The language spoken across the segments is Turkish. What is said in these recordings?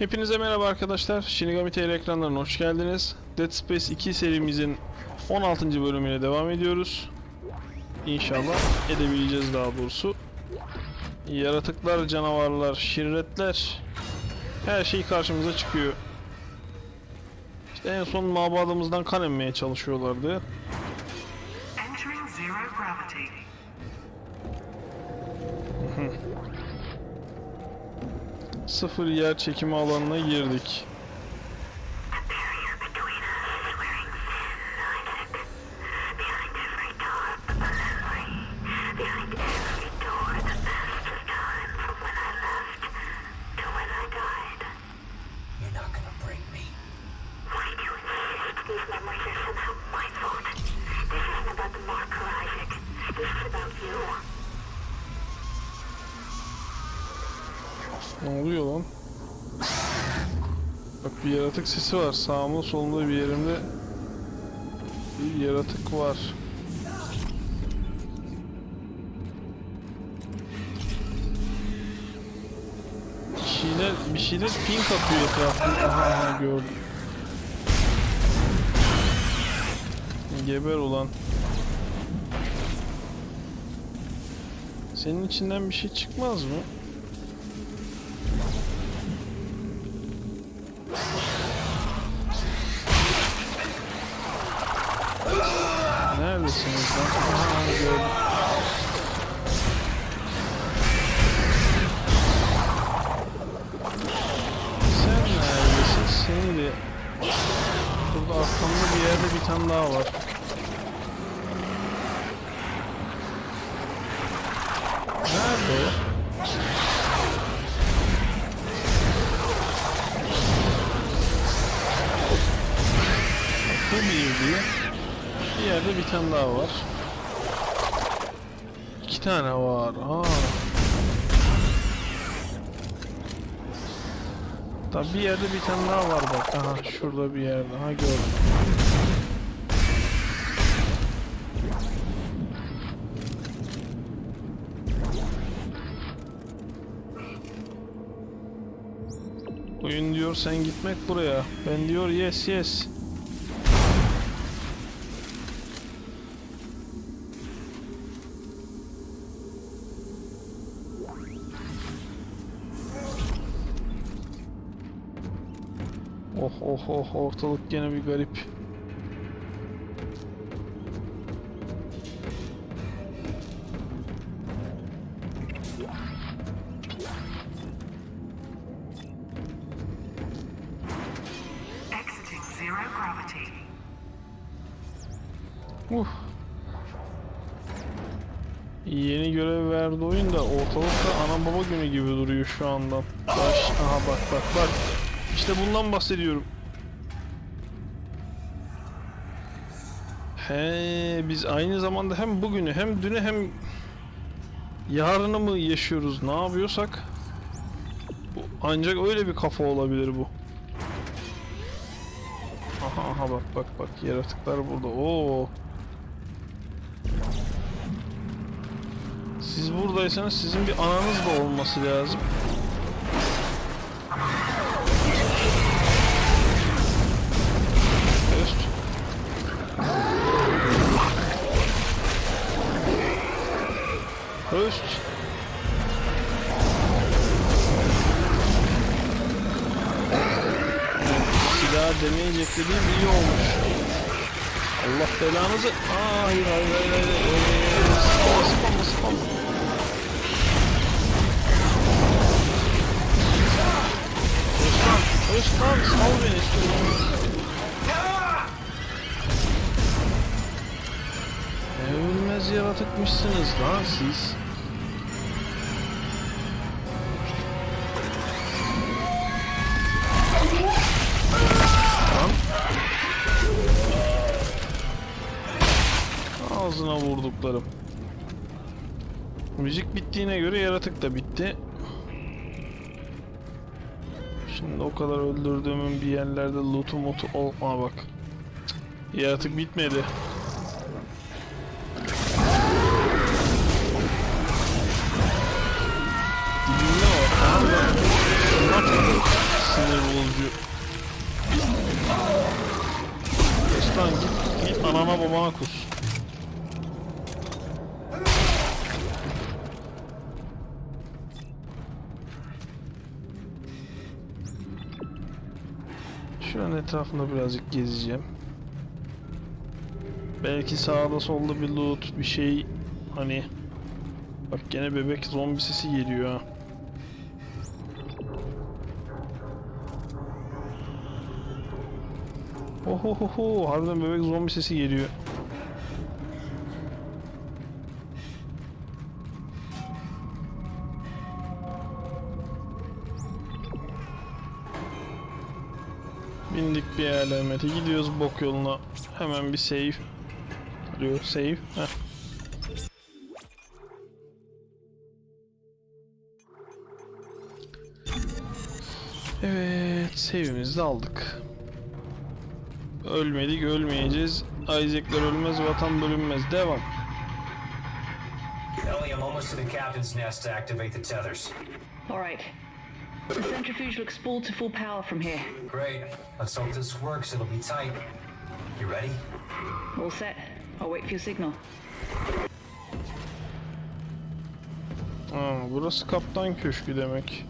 Hepinize merhaba arkadaşlar. Shinigami TL ekranlarına hoş geldiniz. Dead Space 2 serimizin 16. bölümüne devam ediyoruz. İnşallah edebileceğiz daha doğrusu. Yaratıklar, canavarlar, şirretler her şey karşımıza çıkıyor. İşte en son mabadımızdan kan emmeye çalışıyorlardı. Entering zero gravity. Sıfır yer çekimi alanına girdik. Ne oluyor lan? Bak bir yaratık sesi var. Sağımda solumda bir yerimde bir yaratık var. Bir şeyler, bir şeyler pink atıyor etrafında. Aha gördüm. Geber ulan. Senin içinden bir şey çıkmaz mı? Arkamda bir tane daha var. Nerede o? Bu bir. Bir yerde bir tane daha var. İki tane var. Aa. Tabi bir yerde bir tane daha var bak. Aha şurada bir yerde. Ha gördüm. Diyor sen gitmek buraya. Ben diyor yes yes. Oh oh oh ortalık gene bir garip. Baba günü gibi duruyor şu andan. Baş, aha bak bak bak. İşte bundan bahsediyorum. He, biz aynı zamanda hem bugünü hem dünü hem yarını mı yaşıyoruz ne yapıyorsak ancak öyle bir kafa olabilir bu. Aha aha bak bak bak yaratıklar burada. Oo. Siz buradaysanız sizin bir ananız da olması lazım. Öst. Öst. Silah demeyecek dediğim iyi olmuş. Allah belanızı... Aa, hayır hayır hayır hayır. Spam spam spam. Özkan, beni. Ne ölmez yaratıkmışsınız lan siz. Ağzına vurduklarım. Müzik bittiğine göre yaratık da bitti. Şimdi o kadar öldürdüğümün bir yerlerde lootu mutu olma bak. Yaratık bitmedi. Sinir bozucu. Ustan git, git anana babana kus. Şuranın etrafında birazcık gezeceğim. Belki sağda solda bir loot bir şey hani Bak gene bebek zombi sesi geliyor ha. Ohohoho harbiden bebek zombi sesi geliyor. Bir alamete gidiyoruz bok yoluna. Hemen bir save. Diyor save. Heh. Evet, save'imizi de aldık. Ölmedik, ölmeyeceğiz. Isaac'ler ölmez, vatan bölünmez. Devam. Ellie, I'm almost to the captain's nest to activate the tethers. Alright. The centrifuge looks full to full power from here. Great. Let's hope this works. It'll be tight. You ready? All set. I'll wait for your signal. Aa, burası kaptan köşkü demek.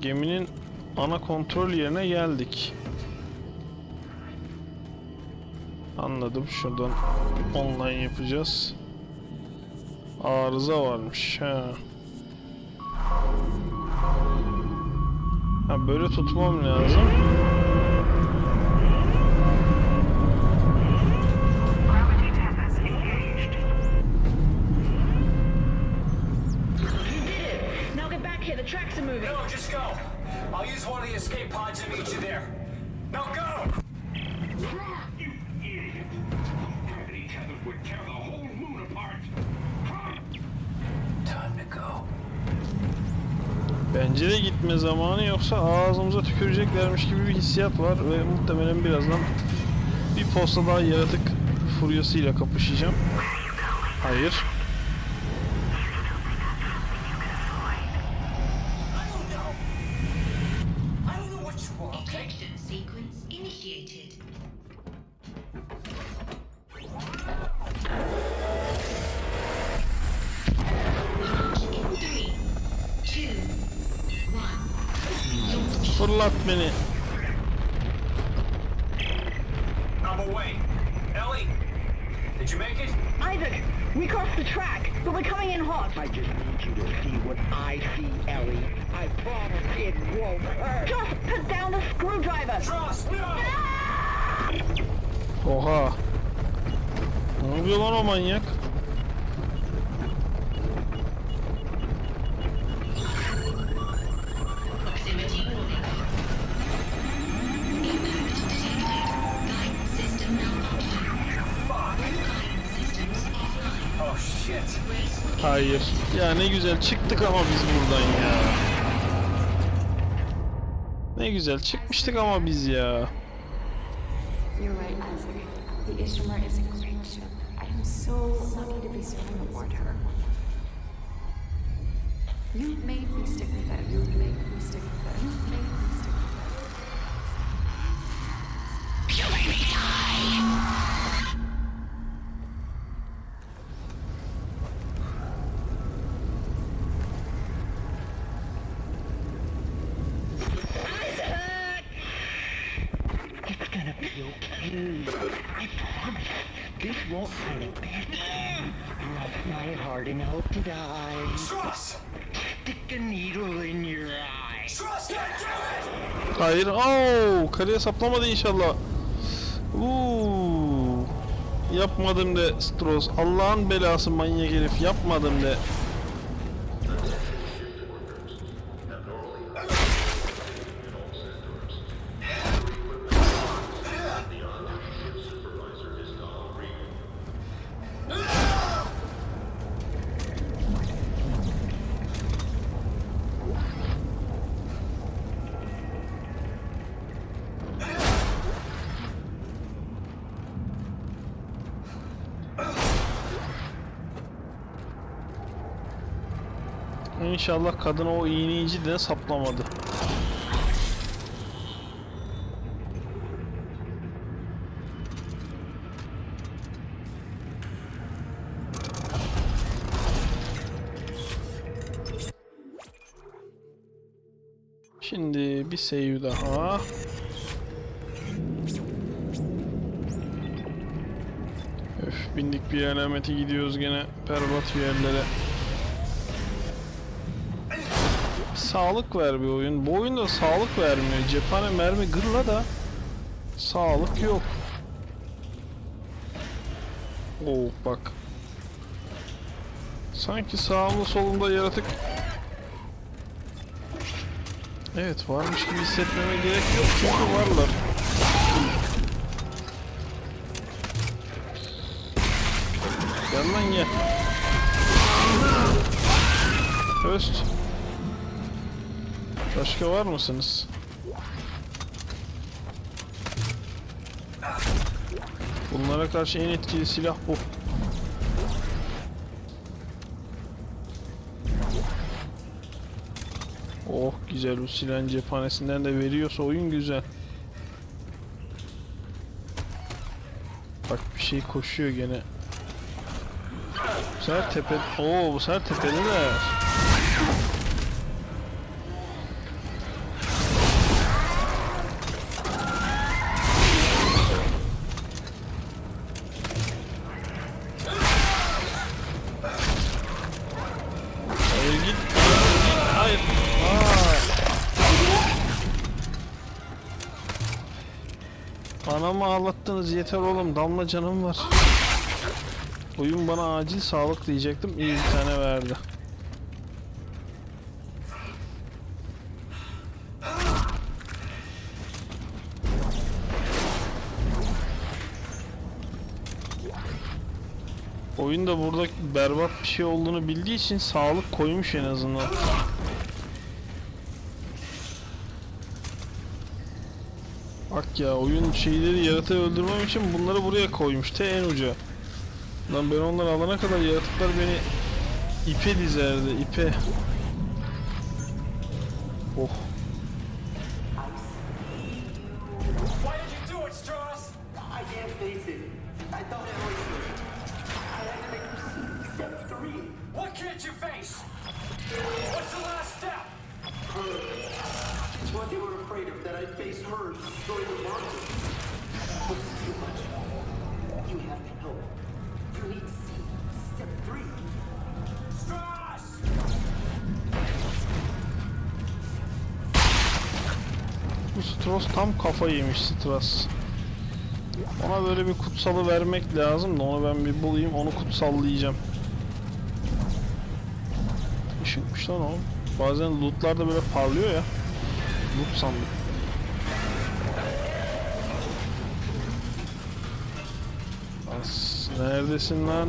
Geminin ana kontrol yerine geldik. Anladım. Şuradan online yapacağız. Arıza varmış. Ha. Ha böyle tutmam lazım. Gravity tethers engaged. You did it! Now get back here, the tracks are moving. No, just go. I'll use one of the escape pods to meet you there. Now go! Bence de gitme zamanı yoksa ağzımıza tüküreceklermiş gibi bir hissiyat var ve muhtemelen birazdan bir posta daha yaratık furyasıyla kapışacağım. Hayır. I'm away. Ellie, did you make it? Isaac! We crossed the track, but we're coming in hot. I just need you to see what I see, Ellie. I promise it won't hurt. Just put down the screwdriver! Trust, no! Oha. Ne yapıyor lan o manyak? Hayır. Ya ne güzel çıktık ama biz buradan ya. Ne güzel çıkmıştık ama biz ya. You made me stick with it. You made me stick with it. You made me stick with Hayır. Oo, karıya saplamadı inşallah. Uuu. Yapmadım de Stross. Allah'ın belası manyak herif. Yapmadım de. İnşallah kadın o iğneyici de saplamadı. Şimdi bir save daha. Öf bindik bir alameti gidiyoruz gene berbat bir yerlere. Sağlık ver bir oyun. Bu oyunda sağlık vermiyor. Cephane mermi gırla da sağlık yok. Oo bak. Sanki sağımda solumda yaratık Evet varmış gibi hissetmeme gerek yok çünkü varlar. Gel lan gel. Öst. Başka var mısınız? Bunlara karşı en etkili silah bu. Oh güzel bu silahın cephanesinden de veriyorsa oyun güzel. Bak bir şey koşuyor gene. Bu sefer tepe... Oo bu sefer tepede de. Ağlattınız yeter oğlum damla canım var. Oyun bana acil sağlık diyecektim iyi bir tane verdi. Oyun da burada berbat bir şey olduğunu bildiği için sağlık koymuş en azından. Bak ya oyun şeyleri yaratığı öldürmem için bunları buraya koymuş te en uca. Lan ben onları alana kadar yaratıklar beni ipe dizerdi ipe. Oh. Stras. Ona böyle bir kutsalı vermek lazım da onu ben bir bulayım onu kutsallayacağım. Işıkmış lan o. Bazen lootlar da böyle parlıyor ya. Loot sandım. As, neredesin lan?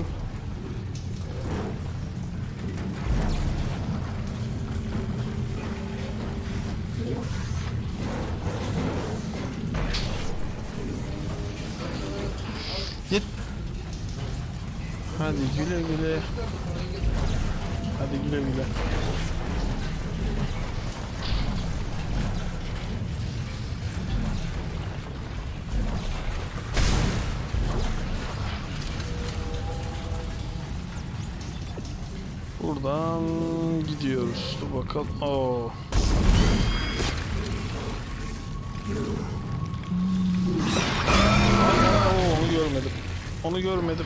Güle güle. Hadi güle güle. Buradan gidiyoruz. Dur bakalım. Oo. Oo, onu görmedim. Onu görmedim.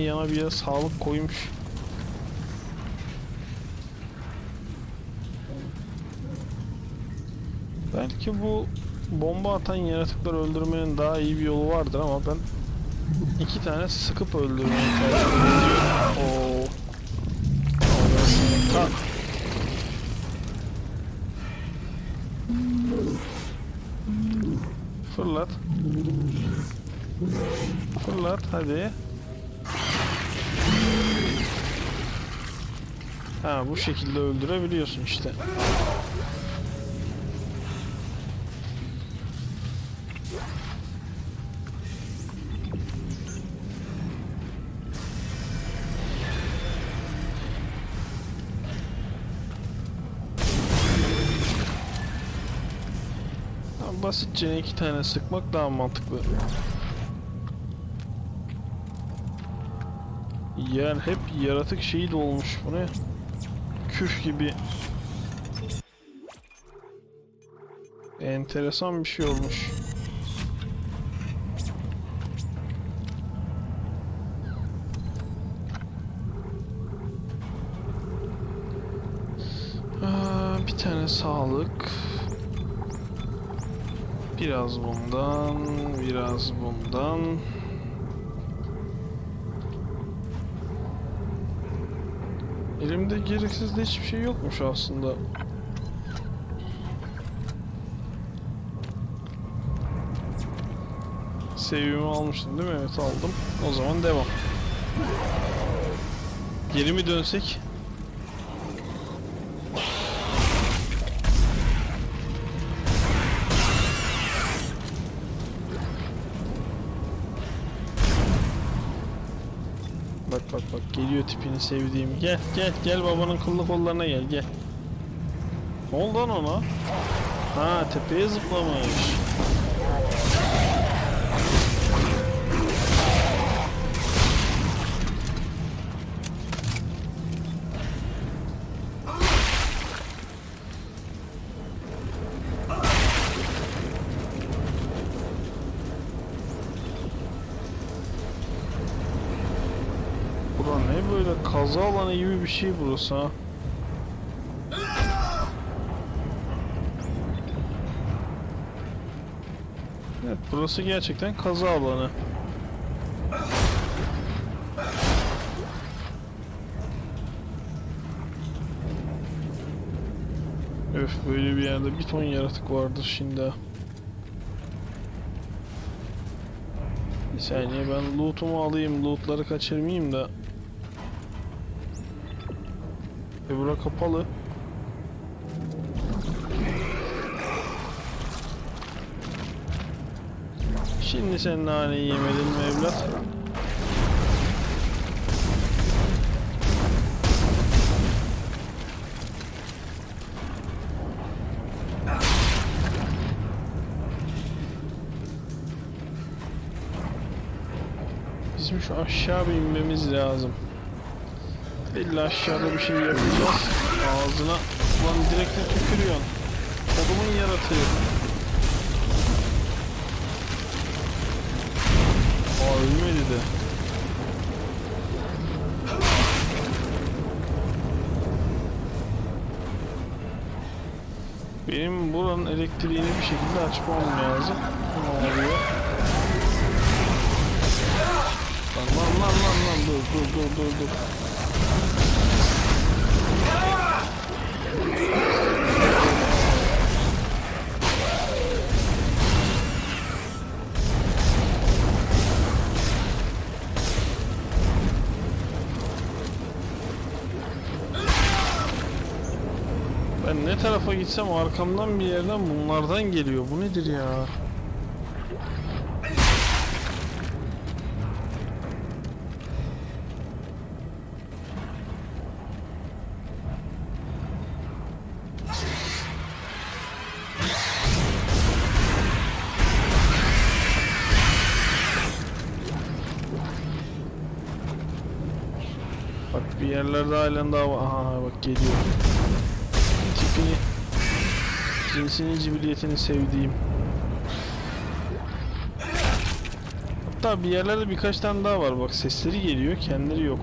Yana bir yere sağlık koymuş. Belki bu bomba atan yaratıkları öldürmenin daha iyi bir yolu vardır ama ben iki tane sıkıp öldürmeyi tercih ediyorum. Oo. Ta Fırlat. Fırlat hadi. Bu şekilde öldürebiliyorsun işte. Basitçe iki tane sıkmak daha mantıklı. Yer hep yaratık şeyi dolmuş. Bu ne? Küf gibi. Enteresan bir şey olmuş. Bir tane sağlık. Biraz bundan, biraz bundan. Elimde gereksiz de hiçbir şey yokmuş aslında. Sevimi almıştım değil mi? Evet aldım. O zaman devam. Geri mi dönsek? Geliyor tipini sevdiğim. Gel gel gel babanın kıllı kollarına gel gel. Ne oldu lan ona? Ha tepeye zıplamış. Böyle kaza alanı gibi bir şey burası ha. Evet burası gerçekten kaza alanı. Öf böyle bir yerde bir ton yaratık vardır şimdi. Bir saniye ben loot'umu alayım, loot'ları kaçırmayayım da. Bura kapalı. Şimdi sen naneyi yemedin mi evlat? Bizim şu aşağı bir inmemiz lazım. İlla aşağıda bir şey yapacağız. Ağzına lan direkt de tükürüyorsun. Kodumun yaratığı. Aa ölmedi de. Benim buranın elektriğini bir şekilde açmam lazım. Ne oluyor? Lan lan lan lan lan dur dur dur dur dur. Ben ne tarafa gitsem arkamdan bir yerden bunlardan geliyor. Bu nedir ya? Yerlerde halen daha var. Aha bak geliyor. Tipini, cinsini, cibiliyetini sevdiğim. Hatta bir yerlerde birkaç tane daha var. Bak sesleri geliyor, kendileri yok.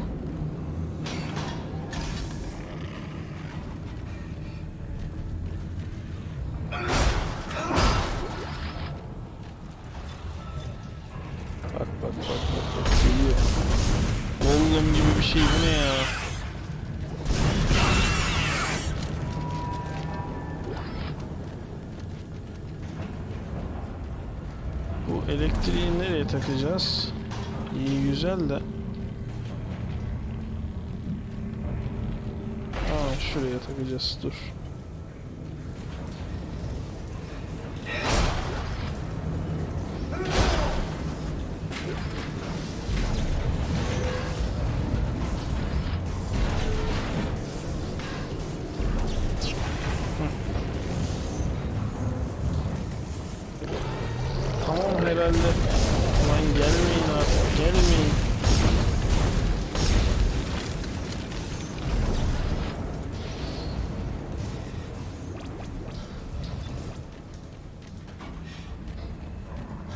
Takacağız? İyi güzel de. Aa şuraya takacağız dur. Tamam herhalde. Gelmeyin artık gelmeyin.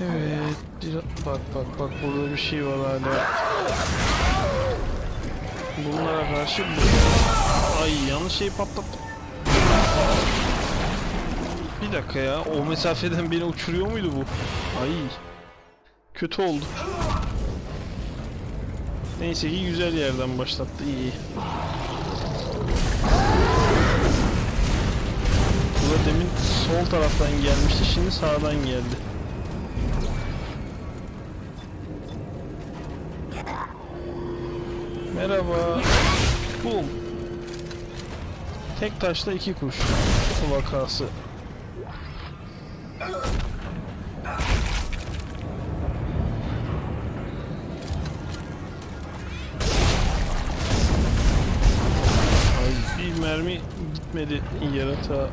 Evet. Bak bak bak burada bir şey var hala. Bunlara karşı bu. Ay yanlış şey patlattım. Bir dakika ya. O mesafeden beni uçuruyor muydu bu? Ay. Kötü oldu. Neyse ki güzel yerden başlattı iyi. Bu da demin sol taraftan gelmişti şimdi sağdan geldi. Merhaba. Bum. Tek taşla iki kuş. Vakası. Gitmedi yaratığa.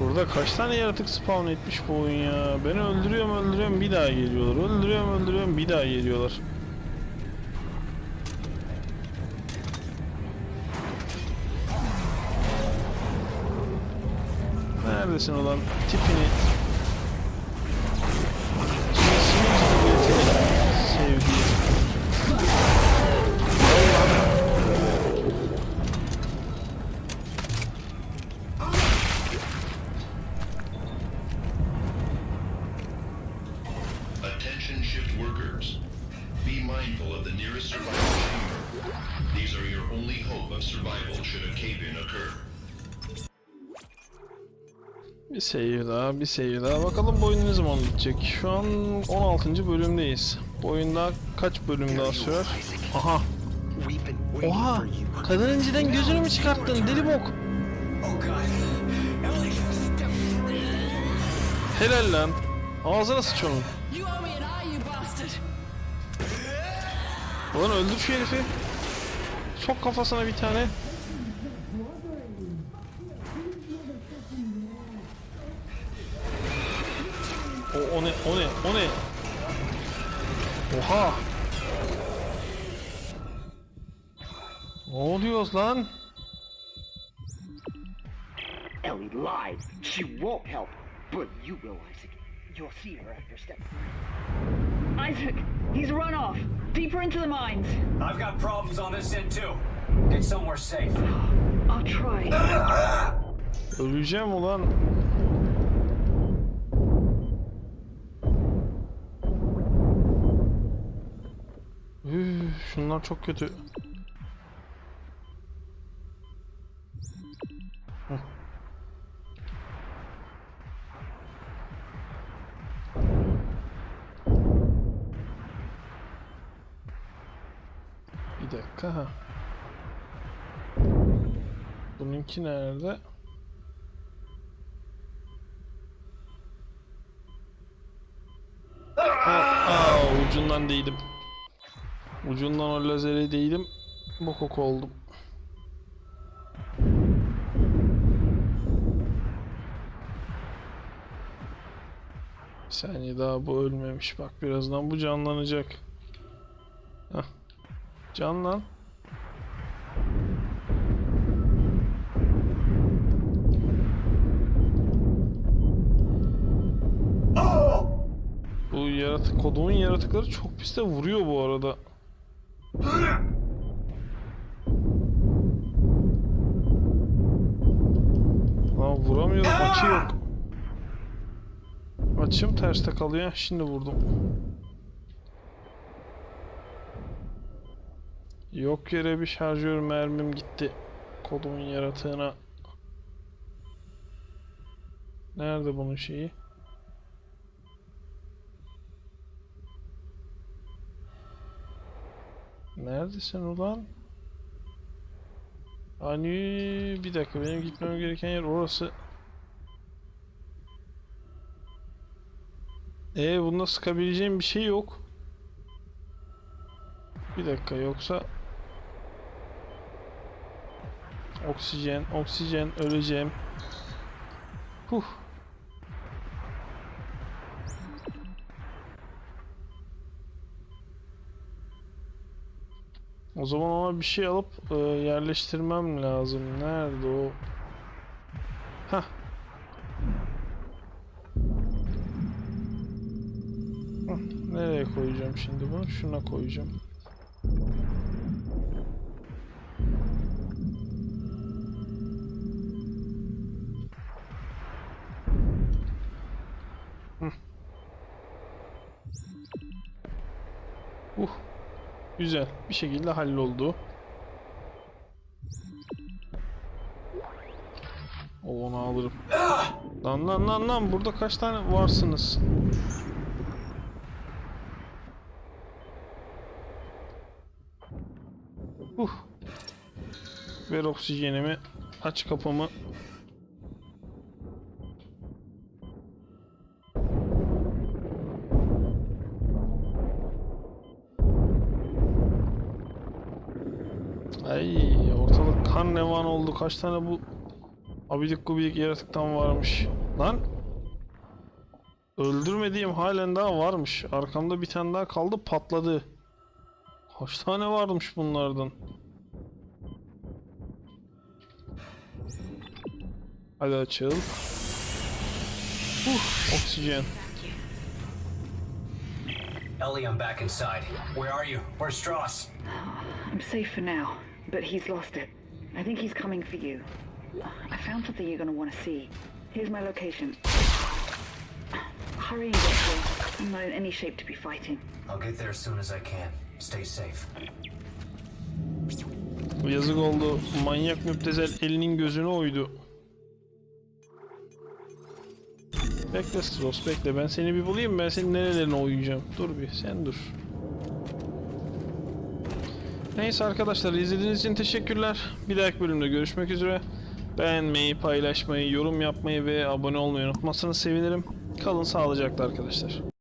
Burada kaç tane yaratık spawn etmiş bu oyun ya? Beni öldürüyorum öldürüyorum bir daha geliyorlar. Öldürüyorum öldürüyorum bir daha geliyorlar. Neredesin ulan tipini? Seyir daha, bir seyir daha. Bakalım bu oyun ne zaman bitecek? Şu an 16. bölümdeyiz. Bu oyun daha kaç bölüm daha sürer? Aha. Oha! Kadın önceden gözünü mü çıkarttın? Deli bok. Helal lan. Ağzına sıç onun. Ulan öldür şu herifi. Sok kafasına bir tane. O, o ne? O ne? O ne? Oha! Ne oluyoruz lan? Ellie lied. She won't help. But you will, Isaac. You'll see her after step. three. Isaac, he's run off. Deeper into the mines. I've got problems on this end too. Get somewhere safe. I'll try. Öleceğim ulan. Şunlar çok kötü. Heh. Bir dakika ha. Bununki nerede? Aa, ucundan değdim. Ucundan o lazere değdim. Bokok oldum. Bir saniye daha bu ölmemiş. Bak birazdan bu canlanacak. Hah. Canlan. Bu yaratık, kodumun yaratıkları çok pis de vuruyor bu arada. Lan vuramıyorum, açı yok. Açım terste kalıyor, şimdi vurdum. Yok yere bir şarjör mermim gitti. Kodumun yaratığına. Nerede bunun şeyi? Neredesin ulan? Hani bir dakika benim gitmem gereken yer orası. E bunda sıkabileceğim bir şey yok. Bir dakika yoksa Oksijen, oksijen, öleceğim. Huh. O zaman ona bir şey alıp e, yerleştirmem lazım. Nerede o? Hah. Hı, Nereye koyacağım şimdi bunu? Şuna koyacağım. Uh. Güzel. Bir şekilde halloldu. O onu alırım. Lan lan lan lan burada kaç tane varsınız? Uh. Ver oksijenimi. Aç kapımı. Kaç tane bu abidik gubidik yaratıktan varmış. Lan. Öldürmediğim halen daha varmış. Arkamda bir tane daha kaldı patladı. Kaç tane varmış bunlardan? Hadi açalım. Uh, oksijen. Ellie, I'm back inside. Where are you? Where's Strauss? I'm safe for now, but he's lost it. I think he's coming for you. I found something you're gonna want to see. Here's my location. Hurry and get here. I'm not in any shape to be fighting. I'll get there as soon as I can. Stay safe. Yazık oldu. Manyak müptezel elinin gözünü oydu. Bekle Stross bekle. Ben seni bir bulayım. Ben senin nerelerine oyacağım. Dur bir sen dur. Neyse arkadaşlar izlediğiniz için teşekkürler. Bir dahaki bölümde görüşmek üzere. Beğenmeyi, paylaşmayı, yorum yapmayı ve abone olmayı unutmazsanız sevinirim. Kalın sağlıcakla arkadaşlar.